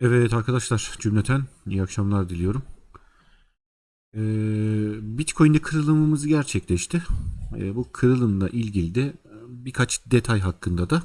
Evet arkadaşlar cümleten iyi akşamlar diliyorum. Ee, Bitcoin'de kırılımımız gerçekleşti. Ee, bu kırılımla ilgili de birkaç detay hakkında da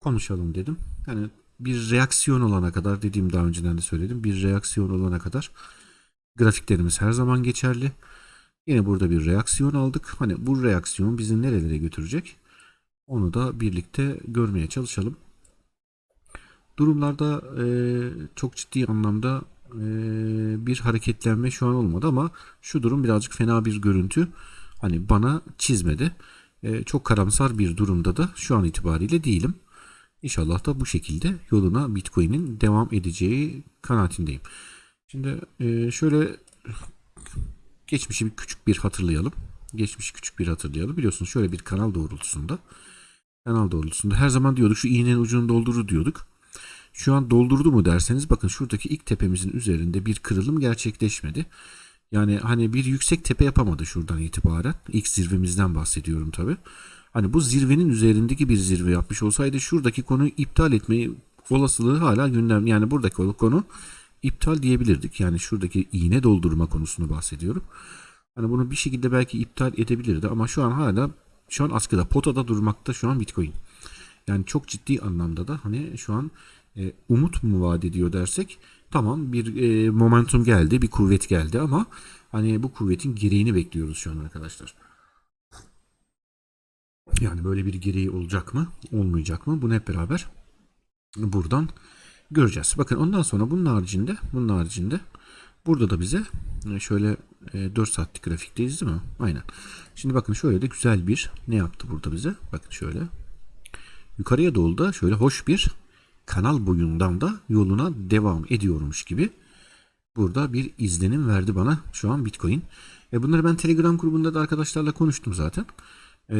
konuşalım dedim. Yani bir reaksiyon olana kadar dediğim daha önceden de söyledim. Bir reaksiyon olana kadar grafiklerimiz her zaman geçerli. Yine burada bir reaksiyon aldık. Hani bu reaksiyon bizi nerelere götürecek? Onu da birlikte görmeye çalışalım durumlarda e, çok ciddi anlamda e, bir hareketlenme şu an olmadı ama şu durum birazcık fena bir görüntü. Hani bana çizmedi. E, çok karamsar bir durumda da şu an itibariyle değilim. İnşallah da bu şekilde yoluna Bitcoin'in devam edeceği kanaatindeyim. Şimdi e, şöyle geçmişi bir küçük bir hatırlayalım. Geçmişi küçük bir hatırlayalım. Biliyorsunuz şöyle bir kanal doğrultusunda kanal doğrultusunda her zaman diyorduk şu iğnenin ucunu doldurur diyorduk. Şu an doldurdu mu derseniz bakın şuradaki ilk tepemizin üzerinde bir kırılım gerçekleşmedi. Yani hani bir yüksek tepe yapamadı şuradan itibaren. İlk zirvemizden bahsediyorum tabi. Hani bu zirvenin üzerindeki bir zirve yapmış olsaydı şuradaki konuyu iptal etmeyi olasılığı hala gündem. Yani buradaki konu iptal diyebilirdik. Yani şuradaki iğne doldurma konusunu bahsediyorum. Hani bunu bir şekilde belki iptal edebilirdi ama şu an hala şu an askıda potada durmakta şu an Bitcoin. Yani çok ciddi anlamda da hani şu an e, umut mu vaat ediyor dersek tamam bir e, momentum geldi bir kuvvet geldi ama hani bu kuvvetin gereğini bekliyoruz şu an arkadaşlar. Yani böyle bir gereği olacak mı olmayacak mı bunu hep beraber buradan göreceğiz. Bakın ondan sonra bunun haricinde bunun haricinde burada da bize e, şöyle e, 4 saatlik grafikteyiz değil mi? Aynen. Şimdi bakın şöyle de güzel bir ne yaptı burada bize? Bakın şöyle. Yukarıya doğru da şöyle hoş bir kanal boyundan da yoluna devam ediyormuş gibi burada bir izlenim verdi bana şu an Bitcoin. E bunları ben Telegram grubunda da arkadaşlarla konuştum zaten. E,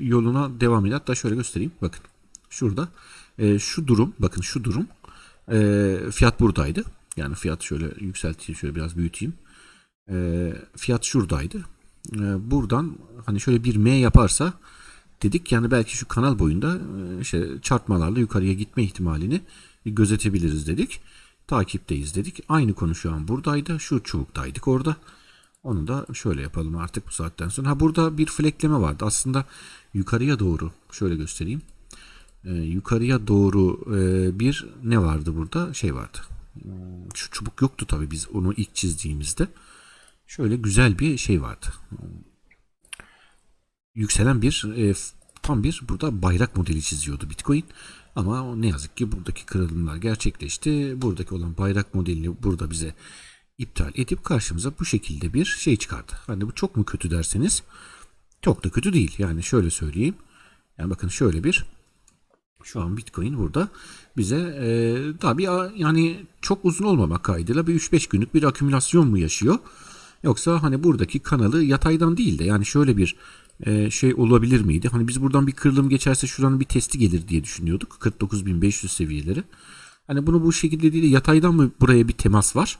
yoluna devam ediyor. Hatta şöyle göstereyim. Bakın şurada e, şu durum bakın şu durum e, fiyat buradaydı. Yani fiyat şöyle yükselteyim şöyle biraz büyüteyim. E, fiyat şuradaydı. E, buradan hani şöyle bir M yaparsa dedik. Yani belki şu kanal boyunda işte çarpmalarla yukarıya gitme ihtimalini gözetebiliriz dedik. Takipteyiz dedik. Aynı konu şu an buradaydı. Şu çubuktaydık orada. Onu da şöyle yapalım artık bu saatten sonra. Ha burada bir flekleme vardı. Aslında yukarıya doğru şöyle göstereyim. Ee, yukarıya doğru e, bir ne vardı burada? Şey vardı. Şu çubuk yoktu tabii biz onu ilk çizdiğimizde. Şöyle güzel bir şey vardı yükselen bir e, tam bir burada bayrak modeli çiziyordu Bitcoin. Ama ne yazık ki buradaki kırılımlar gerçekleşti. Buradaki olan bayrak modelini burada bize iptal edip karşımıza bu şekilde bir şey çıkardı. Hani bu çok mu kötü derseniz çok da kötü değil. Yani şöyle söyleyeyim. Yani bakın şöyle bir şu an Bitcoin burada bize e, tabii yani çok uzun olmamak kaydıyla bir 3-5 günlük bir akümülasyon mu yaşıyor? Yoksa hani buradaki kanalı yataydan değil de yani şöyle bir e, şey olabilir miydi? Hani biz buradan bir kırılım geçerse şuranın bir testi gelir diye düşünüyorduk. 49.500 seviyeleri. Hani bunu bu şekilde değil de yataydan mı buraya bir temas var?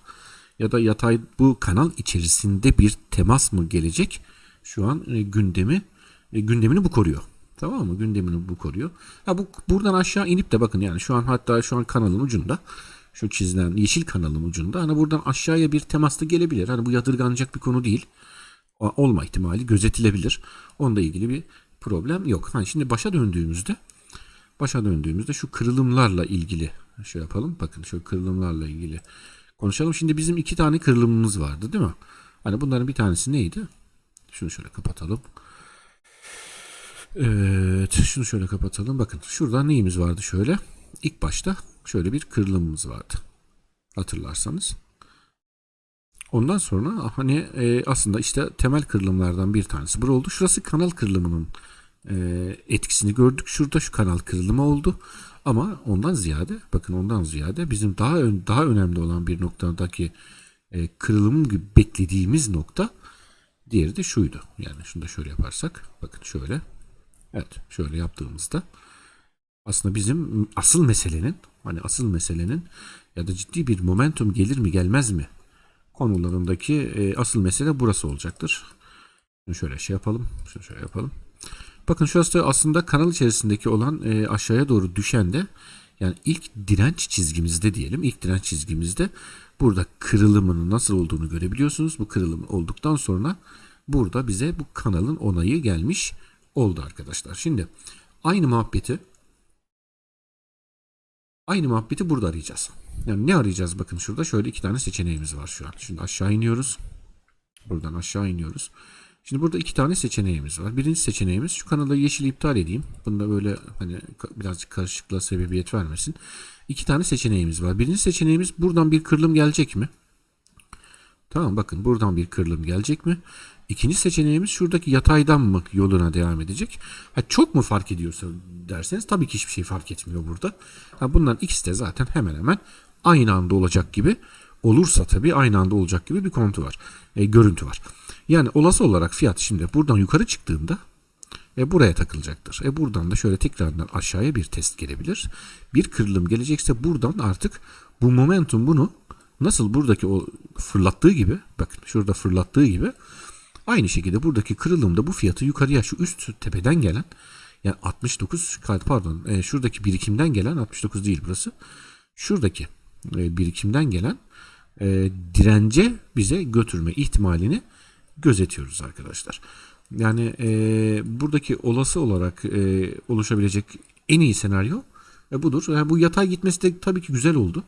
Ya da yatay bu kanal içerisinde bir temas mı gelecek? Şu an e, gündemi e, gündemini bu koruyor. Tamam mı? Gündemini bu koruyor. Ha bu buradan aşağı inip de bakın yani şu an hatta şu an kanalın ucunda şu çizilen yeşil kanalın ucunda hani buradan aşağıya bir temas da gelebilir. Hani bu yadırganacak bir konu değil olma ihtimali gözetilebilir. Onunla ilgili bir problem yok. Hani şimdi başa döndüğümüzde başa döndüğümüzde şu kırılımlarla ilgili şey yapalım. Bakın şu kırılımlarla ilgili konuşalım. Şimdi bizim iki tane kırılımımız vardı değil mi? Hani bunların bir tanesi neydi? Şunu şöyle kapatalım. Evet, şunu şöyle kapatalım. Bakın şurada neyimiz vardı şöyle? İlk başta şöyle bir kırılımımız vardı. Hatırlarsanız. Ondan sonra hani e, aslında işte temel kırılımlardan bir tanesi bu oldu. Şurası kanal kırılımının e, etkisini gördük. Şurada şu kanal kırılımı oldu. Ama ondan ziyade bakın ondan ziyade bizim daha ön, daha önemli olan bir noktadaki e, kırılım gibi beklediğimiz nokta diğeri de şuydu. Yani şunu da şöyle yaparsak bakın şöyle evet şöyle yaptığımızda aslında bizim asıl meselenin hani asıl meselenin ya da ciddi bir momentum gelir mi gelmez mi konularındaki e, asıl mesele burası olacaktır. Şunu şöyle şey yapalım. Şunu şöyle yapalım. Bakın şurası da aslında kanal içerisindeki olan e, aşağıya doğru düşen de Yani ilk direnç çizgimizde diyelim. ilk direnç çizgimizde burada kırılımının nasıl olduğunu görebiliyorsunuz. Bu kırılım olduktan sonra burada bize bu kanalın onayı gelmiş oldu arkadaşlar. Şimdi aynı muhabbeti aynı muhabbeti burada arayacağız. Yani ne arayacağız? Bakın şurada şöyle iki tane seçeneğimiz var şu an. Şimdi aşağı iniyoruz. Buradan aşağı iniyoruz. Şimdi burada iki tane seçeneğimiz var. Birinci seçeneğimiz şu kanalı yeşil iptal edeyim. Bunda böyle hani birazcık karışıklığa sebebiyet vermesin. İki tane seçeneğimiz var. Birinci seçeneğimiz buradan bir kırılım gelecek mi? Tamam bakın buradan bir kırılım gelecek mi? İkinci seçeneğimiz şuradaki yataydan mı yoluna devam edecek? Ha, çok mu fark ediyorsa derseniz tabii ki hiçbir şey fark etmiyor burada. Ha, bunların ikisi de zaten hemen hemen aynı anda olacak gibi olursa tabii aynı anda olacak gibi bir kontu var. E, görüntü var. Yani olası olarak fiyat şimdi buradan yukarı çıktığında e, buraya takılacaktır. E, buradan da şöyle tekrardan aşağıya bir test gelebilir. Bir kırılım gelecekse buradan artık bu momentum bunu nasıl buradaki o fırlattığı gibi bakın şurada fırlattığı gibi aynı şekilde buradaki kırılımda bu fiyatı yukarıya şu üst tepeden gelen yani 69 pardon e, şuradaki birikimden gelen 69 değil burası şuradaki e, birikimden gelen e, dirence bize götürme ihtimalini gözetiyoruz arkadaşlar. Yani e, buradaki olası olarak e, oluşabilecek en iyi senaryo e, budur. Yani bu yatay gitmesi de tabii ki güzel oldu.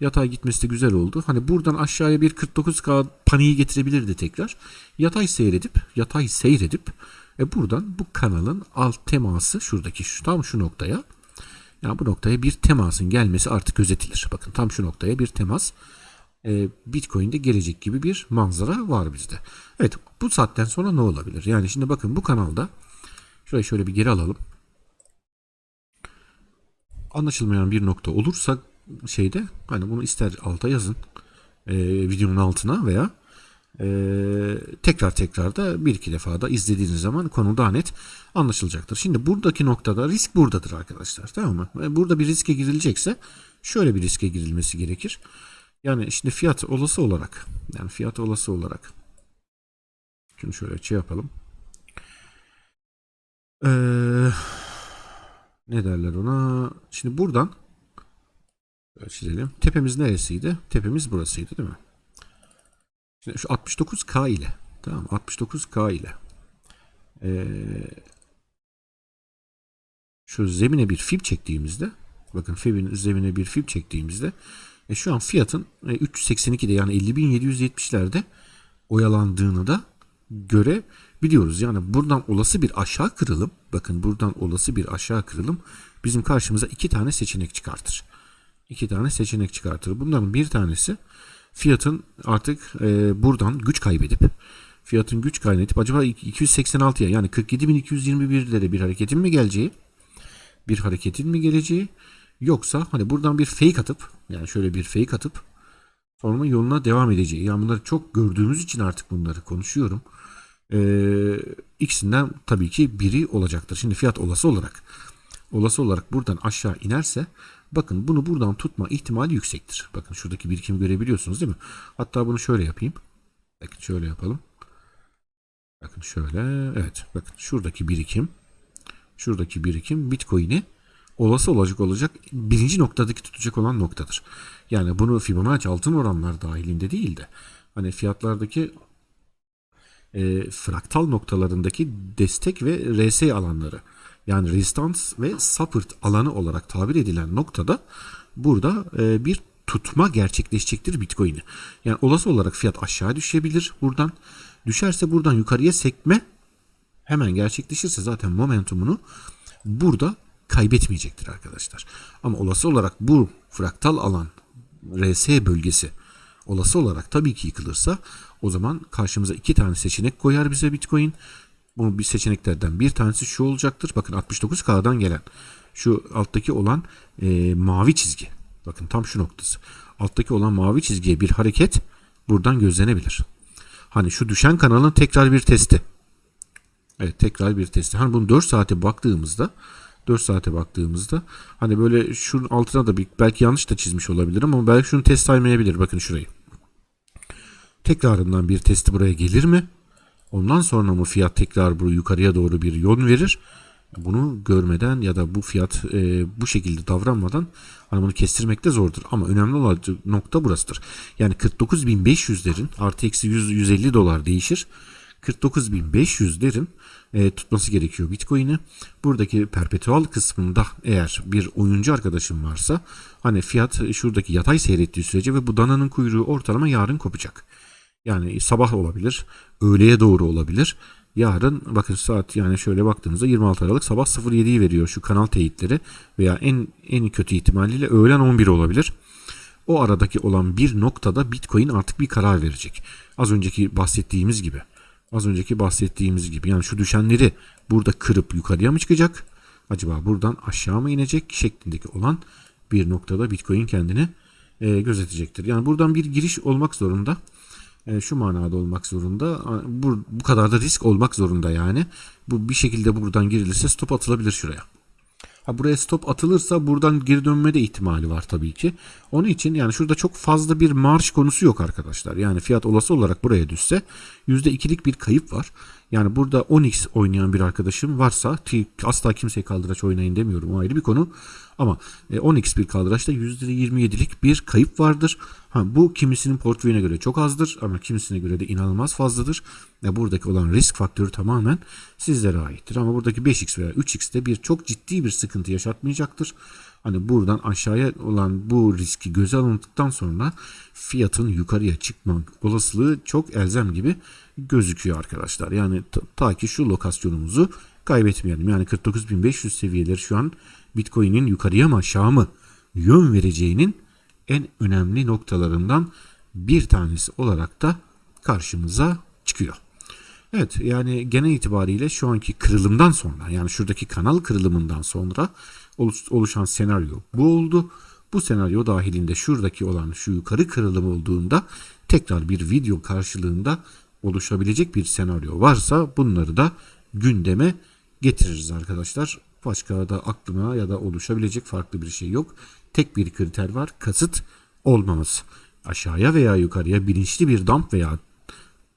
Yatay gitmesi de güzel oldu. Hani buradan aşağıya bir 49K paniği getirebilirdi tekrar. Yatay seyredip, yatay seyredip e, buradan bu kanalın alt teması şuradaki şu tam şu noktaya yani bu noktaya bir temasın gelmesi artık gözetilir. Bakın tam şu noktaya bir temas e, Bitcoin'de gelecek gibi bir manzara var bizde. Evet bu saatten sonra ne olabilir? Yani şimdi bakın bu kanalda şurayı şöyle bir geri alalım. Anlaşılmayan bir nokta olursa şeyde hani bunu ister alta yazın e, videonun altına veya e, tekrar tekrar da bir iki defa da izlediğiniz zaman konu daha net anlaşılacaktır. Şimdi buradaki noktada risk buradadır arkadaşlar tamam mı? E, Burada bir riske girilecekse şöyle bir riske girilmesi gerekir. Yani şimdi fiyat olası olarak yani fiyat olası olarak şunu şöyle şey yapalım. Ee, ne derler ona? Şimdi buradan çizelim. Tepemiz neresiydi? Tepemiz burasıydı değil mi? Şimdi şu 69K ile tamam 69K ile ee, şu zemine bir fib çektiğimizde bakın fibin zemine bir fib çektiğimizde e, şu an fiyatın e, 382'de yani 50.770'lerde oyalandığını da görebiliyoruz. Yani buradan olası bir aşağı kırılım bakın buradan olası bir aşağı kırılım bizim karşımıza iki tane seçenek çıkartır. İki tane seçenek çıkartır. Bunların bir tanesi fiyatın artık e, buradan güç kaybedip fiyatın güç kaybedip acaba 286'ya yani 47.221'lere bir hareketin mi geleceği bir hareketin mi geleceği yoksa hani buradan bir fake atıp yani şöyle bir fake atıp sonra yoluna devam edeceği. Yani bunları çok gördüğümüz için artık bunları konuşuyorum. Ee, ikisinden tabii ki biri olacaktır. Şimdi fiyat olası olarak olası olarak buradan aşağı inerse bakın bunu buradan tutma ihtimali yüksektir. Bakın şuradaki birikimi görebiliyorsunuz değil mi? Hatta bunu şöyle yapayım. Bakın şöyle yapalım. Bakın şöyle. Evet bakın şuradaki birikim şuradaki birikim Bitcoin'i olası olacak olacak birinci noktadaki tutacak olan noktadır. Yani bunu Fibonacci altın oranlar dahilinde değil de hani fiyatlardaki e, fraktal noktalarındaki destek ve RS alanları yani resistans ve support alanı olarak tabir edilen noktada burada e, bir tutma gerçekleşecektir Bitcoin'i. Yani olası olarak fiyat aşağı düşebilir buradan. Düşerse buradan yukarıya sekme hemen gerçekleşirse zaten momentumunu burada kaybetmeyecektir arkadaşlar. Ama olası olarak bu fraktal alan RS bölgesi olası olarak tabii ki yıkılırsa o zaman karşımıza iki tane seçenek koyar bize Bitcoin. Bu bir seçeneklerden bir tanesi şu olacaktır. Bakın 69K'dan gelen şu alttaki olan e, mavi çizgi. Bakın tam şu noktası. Alttaki olan mavi çizgiye bir hareket buradan gözlenebilir. Hani şu düşen kanalın tekrar bir testi. Evet tekrar bir testi. Hani bunu 4 saate baktığımızda 4 saate baktığımızda hani böyle şunun altına da bir, belki yanlış da çizmiş olabilirim ama belki şunu test saymayabilir. Bakın şurayı. Tekrarından bir testi buraya gelir mi? Ondan sonra mı fiyat tekrar bu yukarıya doğru bir yön verir? Bunu görmeden ya da bu fiyat e, bu şekilde davranmadan hani bunu kestirmek de zordur. Ama önemli olan nokta burasıdır. Yani 49.500'lerin artı eksi 100, 150 dolar değişir. 49.500'lerin e, tutması gerekiyor Bitcoin'i. Buradaki perpetual kısmında eğer bir oyuncu arkadaşım varsa hani fiyat şuradaki yatay seyrettiği sürece ve bu dananın kuyruğu ortalama yarın kopacak. Yani sabah olabilir, öğleye doğru olabilir. Yarın bakın saat yani şöyle baktığımızda 26 Aralık sabah 07'yi veriyor şu kanal teyitleri veya en en kötü ihtimalle öğlen 11 olabilir. O aradaki olan bir noktada Bitcoin artık bir karar verecek. Az önceki bahsettiğimiz gibi. Az önceki bahsettiğimiz gibi. Yani şu düşenleri burada kırıp yukarıya mı çıkacak? Acaba buradan aşağı mı inecek şeklindeki olan bir noktada Bitcoin kendini e, gözetecektir. Yani buradan bir giriş olmak zorunda. E, şu manada olmak zorunda. Bu, bu kadar da risk olmak zorunda yani. Bu bir şekilde buradan girilirse stop atılabilir şuraya. Ha buraya stop atılırsa buradan geri dönme de ihtimali var tabii ki. Onun için yani şurada çok fazla bir marş konusu yok arkadaşlar. Yani fiyat olası olarak buraya düşse %2'lik bir kayıp var. Yani burada 10x oynayan bir arkadaşım varsa asla kimseye kaldıraç oynayın demiyorum o ayrı bir konu. Ama e, 10x bir kaldıraçta %27'lik bir kayıp vardır. Ha, bu kimisinin portföyüne göre çok azdır ama kimisine göre de inanılmaz fazladır. Ya buradaki olan risk faktörü tamamen sizlere aittir. Ama buradaki 5x veya 3x'te bir çok ciddi bir sıkıntı yaşatmayacaktır. Hani buradan aşağıya olan bu riski göze alındıktan sonra fiyatın yukarıya çıkma olasılığı çok elzem gibi gözüküyor arkadaşlar. Yani ta, ki şu lokasyonumuzu kaybetmeyelim. Yani 49.500 seviyeleri şu an Bitcoin'in yukarıya mı aşağı mı yön vereceğinin en önemli noktalarından bir tanesi olarak da karşımıza çıkıyor. Evet yani genel itibariyle şu anki kırılımdan sonra yani şuradaki kanal kırılımından sonra oluşan senaryo bu oldu. Bu senaryo dahilinde şuradaki olan şu yukarı kırılım olduğunda tekrar bir video karşılığında oluşabilecek bir senaryo varsa bunları da gündeme getiririz arkadaşlar. Başka da aklıma ya da oluşabilecek farklı bir şey yok. Tek bir kriter var. Kasıt olmaması. Aşağıya veya yukarıya bilinçli bir dump veya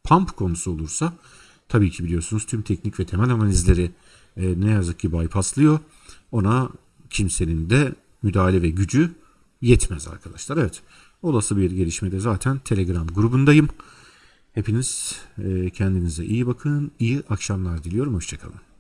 pump konusu olursa tabii ki biliyorsunuz tüm teknik ve temel analizleri e, ne yazık ki bypasslıyor. Ona kimsenin de müdahale ve gücü yetmez arkadaşlar. Evet. Olası bir gelişmede zaten Telegram grubundayım. Hepiniz e, kendinize iyi bakın. İyi akşamlar diliyorum. Hoşçakalın.